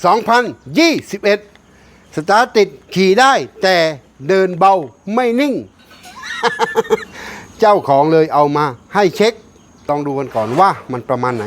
2021 สตาร์ติดขี่ได้แต่เดินเบาไม่นิ่ง เจ้าของเลยเอามาให้เช็ค ต้องดูกันก่อนว่ามันประมาณไหน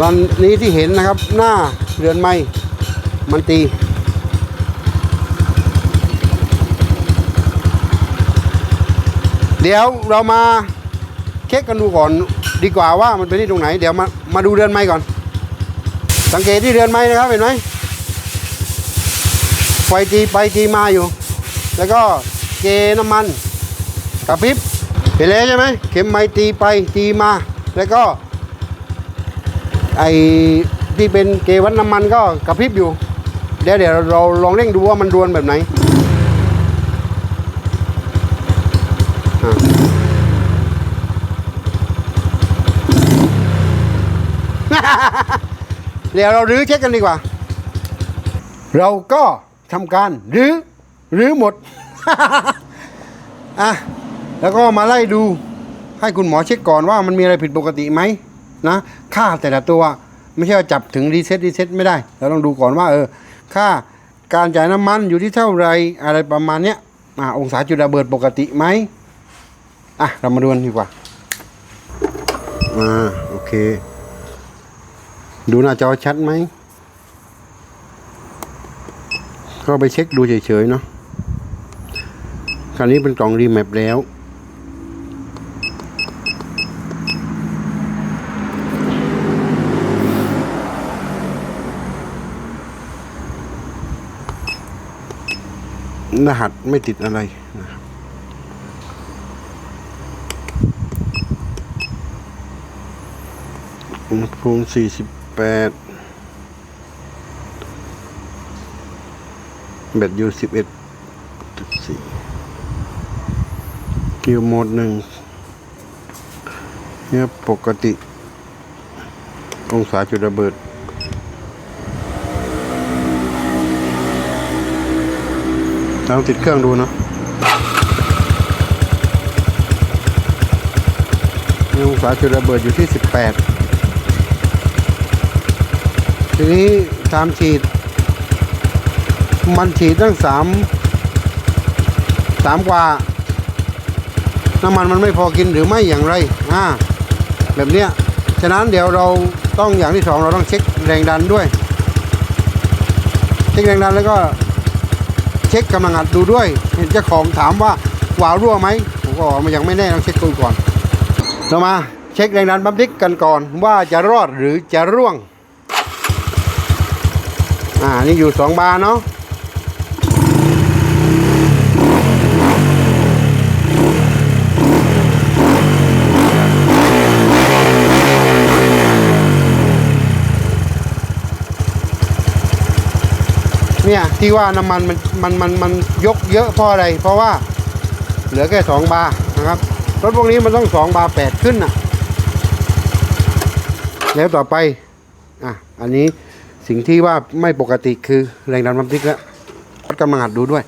ตอนนี้ที่เห็นนะครับหน้าเรือนไม้มันตี เดี๋ยวเรามาเช็คกันดูก่อนดีกว่าว่ามันเป็นที่ตรงไหน เดี๋ยวมามาดูเรือนไม้ก่อน สังเกตที่เรือนไม้นะครับเห็นไหมไฟตีไปตีมาอยู่ แล้วก็เกน้ำมันกระพริบเห็นแล้วใช่ไหมเข็มไม้ตีไปตีมา แล้วก็ไอ้ที่เป็นเกวัดน้ำมันก็กระพริบอยู่เดี๋ยวเดี๋ยวเราลองเร่งดูว่ามันรวนแบบไหน เดี๋ยวเรารื้อเช็คกันดีกว่า เราก็ทำการรื้อรื้อหมดอะแล้วก็มาไล่ดูให้คุณหมอเช็คก่อนว่ามันมีอะไรผิดปกติไหมนะค่าแต่ละตัวไม่ใช่ว่าจับถึงรีเซ็ตรีเซ็ตไม่ได้เราต้องดูก่อนว่า เออ ค่าการจ่ายน้ำมันอยู่ที่เท่าไรอะไรประมาณเนี้ยอ่าองศาจุดระเบิดปกติไหมอะเรามาดูกันดีกว่าอ่าโอเค ดูหน้าจอชัดไหม ก็ไปเช็คดูเฉยๆเนาะคราวนี้เป็นกล่องรีแมปแล้ว รหัสไม่ติดอะไรนะครับอุณหภูมิ48 แบตอยู่11.4กิวโหมดหนึ่งเนี่ยปกติ องศาจุดระเบิดลองติดเครื่องดูเนาะองศาจุดระเบิดอยู่ที่18 ทีนี้ตามฉีด มันฉีดตั้งสามสามกว่า น้ำมันมันไม่พอกินหรือไม่อย่างไรอ่าแบบเนี้ยฉะนั้นเดี๋ยวเราต้องอย่างที่สองเราต้องเช็คแรงดันด้วย เช็คแรงดันแล้วก็เช็คกำลังอัดดูด้วย เห็นเจ้าของถามว่าวาล์วรั่วไหมผมก็บอกมันยังไม่แน่ต้องเช็คดูก่อนเรามาเช็คแรงดันปั๊มดิกกันก่อนว่าจะรอดหรือจะร่วง อ่า นี่อยู่สองบาร์เนาะเนี่ยที่ว่าน้ำมันมันมันมันมันยกเยอะเพราะอะไร เพราะว่าเหลือแค่สองบาร์นะครับรถพวกนี้มันต้องสองบาร์แปดขึ้นน่ะแล้วต่อไปอะอันนี้ สิ่งที่ว่าไม่ปกติคือแรงดันปั๊มติ๊กแล้ววัดกำลังอัดดูด้วย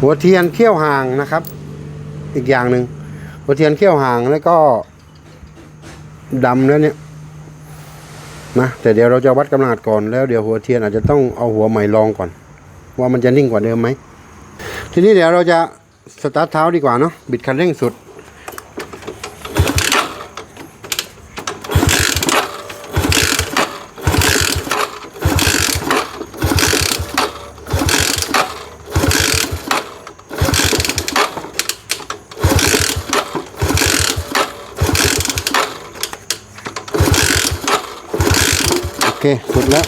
หัวเทียนเขี้ยวห่างนะครับ อีกอย่างหนึ่งหัวเทียนเขี้ยวห่างแล้วก็ดำแล้วเนี่ยนะแต่เดี๋ยวเราจะวัดกำลังอัดก่อนแล้วเดี๋ยวหัวเทียนอาจจะต้องเอาหัวใหม่ลองก่อน ว่ามันจะนิ่งกว่าเดิมไหมทีนี้เดี๋ยวเราจะสตาร์ทเท้าดีกว่าเนาะบิดคันเร่งสุด สุดแล้ว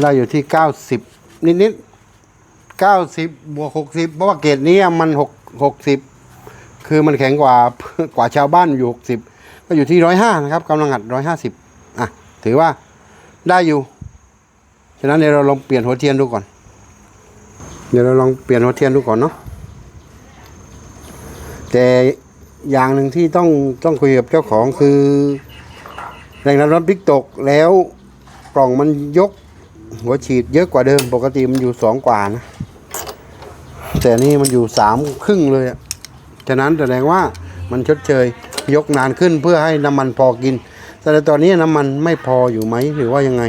ได้อยู่ที่ 90 นิดนิดๆ90 บวก 60 เพราะว่าเกรดนี้มัน 6 60 คือมันแข็งกว่ากว่าชาวบ้านอยู่ 60 ก็อยู่ที่ 105 นะครับกำลังอัด 150 อะ ถือว่าได้อยู่ ฉะนั้นเดี๋ยวเราลองเปลี่ยนหัวเทียนดูก่อน เดี๋ยวเราลองเปลี่ยนหัวเทียนดูก่อนเนาะแต่อย่างหนึ่งที่ต้องต้องคุยกับเจ้าของคือ แรงดันรถพลิกตกแล้วกล่องมันยก หัวฉีดเยอะกว่าเดิม ปกติมันอยู่สองกว่านะ แต่นี่มันอยู่สามครึ่งเลยอะฉะนั้นแสดงว่ามันชดเชยยกนานขึ้นเพื่อให้น้ำมันพอกิน แต่ตอนนี้น้ำมันไม่พออยู่ไหมหรือว่ายังไง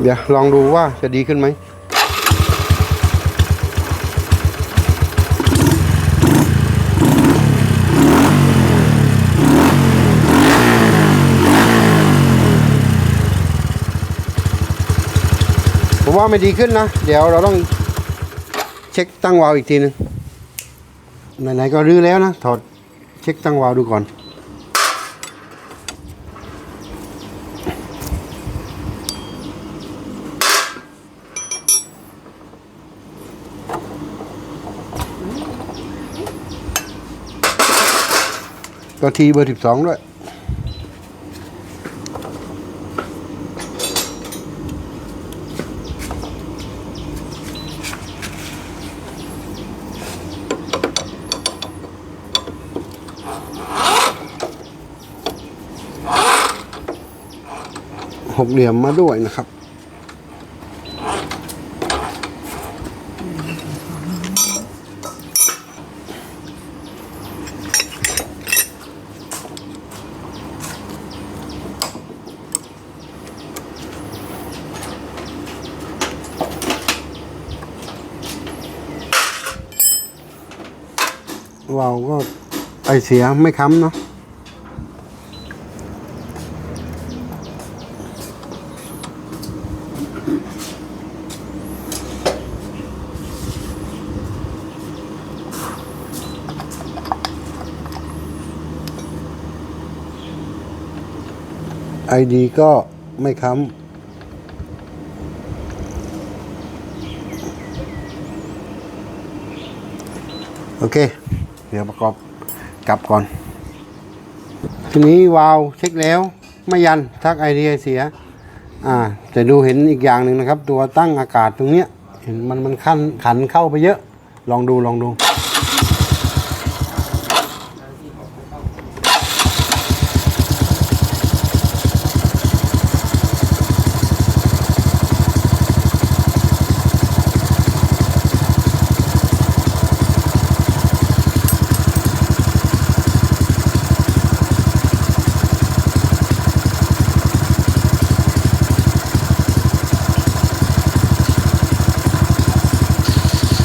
เดี๋ยวลองดูว่าจะดีขึ้นไหม ผมว่าไม่ดีขึ้นนะ เดี๋ยวเราต้องเช็คตั้งวาล์วอีกทีหนึงไหนๆก็รื้อแล้วนะ ถอดเช็คตั้งวาล์วดูก่อนก็ทีเบอร์สิบสองด้วย กเหลี่ยมมาด้วยนะครับวาล์วก็ไอเสียไม่ค้ำเนาะ ไอดีก็ไม่ค้ำโอเค เดี๋ยวประกอบกลับก่อน ทีนี้วาล์วเช็คแล้ว ไม่ยันทักไอเดียเสีย อ่าแต่ดูเห็นอีกอย่างหนึ่งนะครับ ตัวตั้งอากาศตรงเนี้ยเห็นมันมันขันขันเข้าไปเยอะ ลองดูลองดู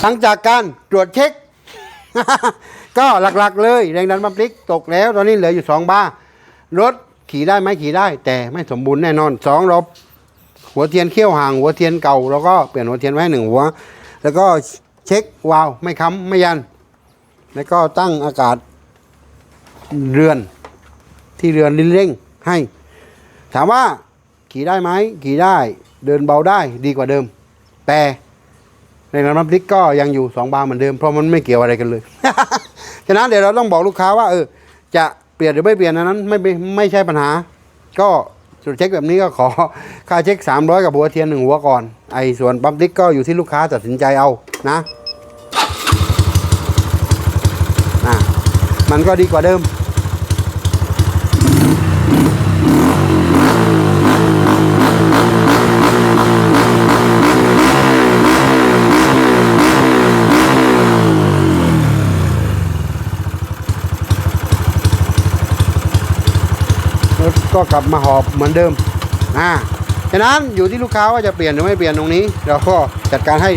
ลังจากการตรวจเช็ค ก็หลักๆ เลยแรงดันปั๊มพลิกตกแล้วตอนนี้เหลืออยู่สองบาร์รถขี่ได้ไหมขี่ได้ แต่ไม่สมบูรณ์แน่นอนสองเราหัวเทียนเขี้ยวห่างหัวเทียนเก่าแล้วก็เปลี่ยนหัวเทียนไว้ให้หนึ่งหัว แล้วก็เช็ควาล์วไม่ค้ำไม่ยัน แล้วก็ตั้งอากาศเรือนที่เรือนลิ้นเร่งให้ ถามว่าขี่ได้ไหมขี่ได้เดินเบาได้ดีกว่าเดิม แต่ ในน้ำพริกก็ยังอยู่สองบาร์เหมือนเดิมเพราะมันไม่เกี่ยวอะไรกันเลยฉะนั้นเดี๋ยวเราต้องบอกลูกค้าว่าเออจะเปลี่ยนหรือไม่เปลี่ยนนนั้นไม่ไม่ใช่ปัญหา ก็ตรวจเช็คแบบนี้ก็ขอค่าเช็ค 300 กับหัวเทียนหนึ่งหัวก่อนไอ้ส่วนปั๊มติ๊กก็อยู่ที่ลูกค้าตัดสินใจเอานะอะมันก็ดีกว่าเดิม ก็กลับมาหอบเหมือนเดิมอ่าฉะนั้นอยู่ที่ลูกค้าว่าจะเปลี่ยนหรือไม่เปลี่ยนตรงนี้ เราก็จัดการให้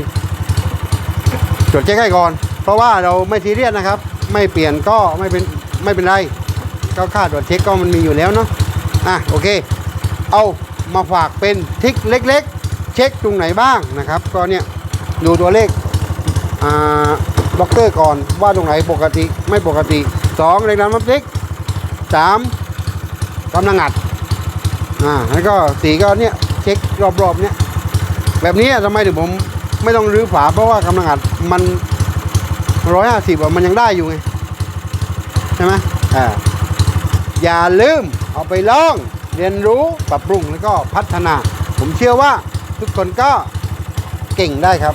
ตรวจเช็คให้ก่อน เพราะว่าเราไม่ซีเรียสนะครับ ไม่เปลี่ยนก็ไม่เป็นไม่เป็นไรก็ค่าตรวจเช็คก็มันมีอยู่แล้วเนาะอะโอเค เอามาฝากเป็นทิกเล็ก ๆ เช็คตรงไหนบ้างนะครับ ก็เนี่ยดูตัวเลขอ่าบล็อกเกอร์ก่อนว่าตรงไหนปกติไม่ปกติสองแรงดันมัฟเล็กสาม กำลังอัดอ่าแล้วก็สีก็เนี่ยเช็ครอบๆเนี่ยแบบนี้ทำไมถึงผมไม่ต้องรื้อฝาเพราะว่ากำลังอัดมันร้อยห้าสิบมันยังได้อยู่ไงใช่ไหมอ่าอย่าลืมเอาไปลองเรียนรู้ปรับปรุงแล้วก็พัฒนา ผมเชื่อว่าทุกคนก็เก่งได้ครับ